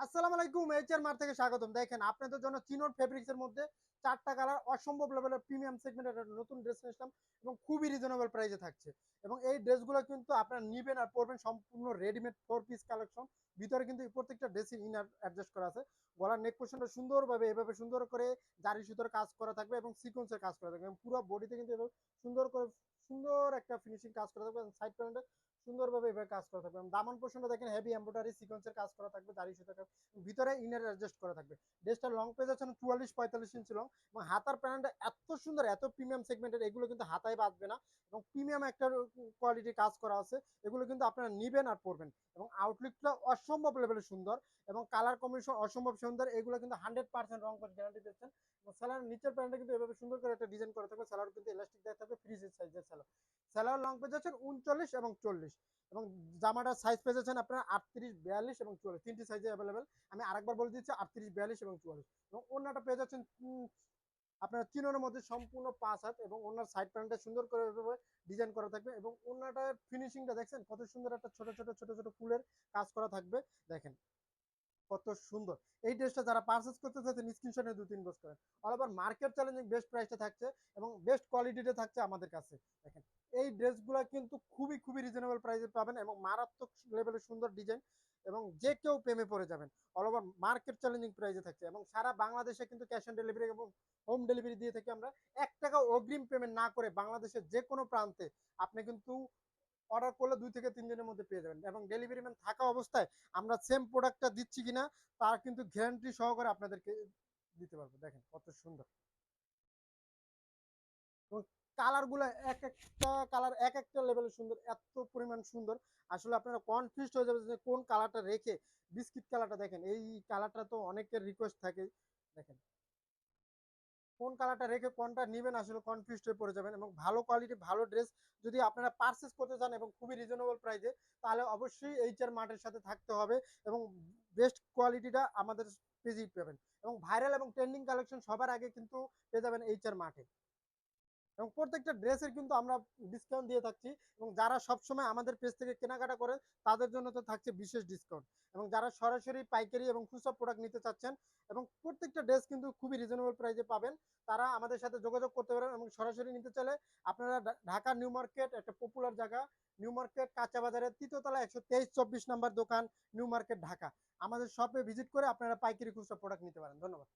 আসসালামু আলাইকুম এইচআর মার থেকে স্বাগতম। দেখেন, আপনাদের জন্য চিনোর ফেব্রিক্স এর মধ্যে চারটা কালার অসম্ভব লেভেলের প্রিমিয়াম সেগমেন্টের একটা নতুন ড্রেস নিয়ে আসলাম এবং খুবই রিজনেবল প্রাইসে থাকছে। এবং এই ড্রেসগুলো কিন্তু আপনারা নিবেন আর পরবেন সম্পূর্ণ রেডিমেড ফোর পিস কালেকশন ভিতরে কিন্তু প্রত্যেকটা ড্রেসই ইনার অ্যাডজাস্ট করা আছে। গলার নেক পোর্শনটা সুন্দরভাবে এভাবে সুন্দর করে জারি সুতোর কাজ করা থাকবে এবং সিকোয়েন্সের কাজ করা থাকবে এবং পুরো বডিতে কিন্তু এভাবে সুন্দর করে সুন্দর একটা ফিনিশিং কাজ করা থাকবে সাইড প্যান্টে সুন্দরভাবে এভাবে কাজ করা থাকবে। দামন পোর্শনটা দেখেন হেভি এমব্রয়ডারি সিকোয়েন্সের কাজ করা থাকবে সুতোর কাজ, ভিতরে ইনার অ্যাডজাস্ট করা থাকবে। ড্রেসটা লং পেজ আছে চুয়াল্লিশ পঁয়তাল্লিশ ইঞ্চি লং এবং হাতার প্যান্টটা এত সুন্দর, এত প্রিমিয়াম সেগমেন্টের এগুলো কিন্তু হাতায় বাঁধবে না। এবং প্রিমিয়াম একটা কোয়ালিটির কাজ করা আছে, এগুলো কিন্তু আপনারা নিবেন আর পরবেন। এবং আউটলুকটা অসম্ভব লেভেলে সুন্দর, এবং কালার কম্বিনেশন অসম্ভব সুন্দর, এগুলো কিন্তু হান্ড্রেড পার্সেন্ট রং করে গ্যারান্টি দিচ্ছেন। এবং স্যালার নিচের প্যান্টটা কিন্তু এভাবে সুন্দর করে একটা ডিজাইন করা থাকবে স্যালার কিন্তু ইলাস্টিক দেওয়া থাকবে ফ্রি সাইজের স্যালার স্যালার লং পেজ আছেন উনচল্লিশ এবং চল্লিশ। এবং জামাটার সাইজ পেজ আছেন আপনার আটত্রিশ বিয়াল্লিশ এবং চুয়াল্লিশ। তিনটি সাইজে অ্যাভেলেবেল আমি আরেকবার বলে দিচ্ছি আটত্রিশ বিয়াল্লিশ এবং চুয়াল্লিশ। এবং অন্যটা যাচ্ছেন উম, আপনার চিনোর মধ্যে সম্পূর্ণ পাঁচ হাত এবং ওনার সাইড প্যান্টটা সুন্দর করে ডিজাইন করা থাকবে এবং ওনাটার ফিনিশিংটা দেখছেন কত সুন্দর একটা ছোট ছোট ছোট ছোট ফুলের কাজ করা থাকবে। দেখেন কত সুন্দর। এই ড্রেসটা যারা পারচেস করতে চাচ্ছেন স্ক্রিনশটে দু তিন বস করেন। All over market challenging best প্রাইসটা থাকছে এবং বেস্ট কোয়ালিটিতে থাকছে আমাদের কাছে। দেখেন এই ড্রেসগুলো কিন্তু খুবই খুবই রিজনেবল প্রাইসে পাবেন এবং মারাত্মক লেভেলের সুন্দর ডিজাইন এবং যে কেউ প্রেমে পড়ে যাবেন। অল ওভার মার্কেট চ্যালেঞ্জিং প্রাইসে থাকছে এবং সারা বাংলাদেশে কিন্তু ক্যাশ অন ডেলিভারি এবং হোম ডেলিভারি দিয়ে থাকি আমরা। এক টাকা অগ্রিম পেমেন্ট না করে বাংলাদেশের যে কোনো প্রান্তে আপনি কিন্তু অর্ডার করলে দুই থেকে তিন দিনের মধ্যে পেয়ে যাবেন এবং ডেলিভারি ম্যান থাকা অবস্থায় আমরা সেম প্রোডাক্টটা দিচ্ছি কিনা তার কিন্তু গ্যারান্টি সহকারে আপনাদেরকে দিতে পারব। দেখেন কত সুন্দর। কালারগুলো এক একটা কালার এক একটা লেভেলে সুন্দর, এত পরিমাণ সুন্দর। আসলে আপনারা কনফিউজ হয়ে যাবে যে কোন কালারটা রেখে বিস্কিট কালারটা দেখেন। এই কালারটা তো অনেকের রিকোয়েস্ট থাকে। দেখেন, কোন কালারটা রেখে কোনটা নেবেন আসলে কনফিউজ হয়ে পড়ে যাবেন। এবং ভালো কোয়ালিটি ভালো ড্রেস যদি আপনারা পারচেস করতে চান এবং খুবই রিজনেবল প্রাইসে তাহলে অবশ্যই এইচআর মার্টের সাথে থাকতে হবে এবং বেস্ট কোয়ালিটিটা আমাদের পেজেই পাবেন। এবং ভাইরাল এবং ট্রেন্ডিং কালেকশন সবার আগে কিন্তু পেয়ে যাবেন এইচআর মার্টে এবং প্রত্যেকটা ড্রেসের কিন্তু আমরা ডিসকাউন্ট দিয়ে থাকছি এবং যারা সবসময় আমাদের পেজ থেকে কেনাকাটা করে তাদের জন্য তো থাকছে বিশেষ ডিসকাউন্ট এবং যারা সরাসরি পাইকারি এবং খুচরা প্রোডাক্ট নিতে চাচ্ছেন এবং প্রত্যেকটা ড্রেস কিন্তু খুবই রিজনেবল প্রাইসে পাবেন, তারা আমাদের সাথে যোগাযোগ করতে পারেন এবং সরাসরি নিতে চাইলে আপনারা ঢাকা নিউ মার্কেট একটা পপুলার জায়গা, নিউ মার্কেট কাঁচা বাজারের তৃতীয়তলা একশো তেইশ চব্বিশ নাম্বার দোকান, নিউ মার্কেট ঢাকা। আমাদের শপে ভিজিট করে আপনারা পাইকারি খুচরা প্রোডাক্ট নিতে পারেন। ধন্যবাদ।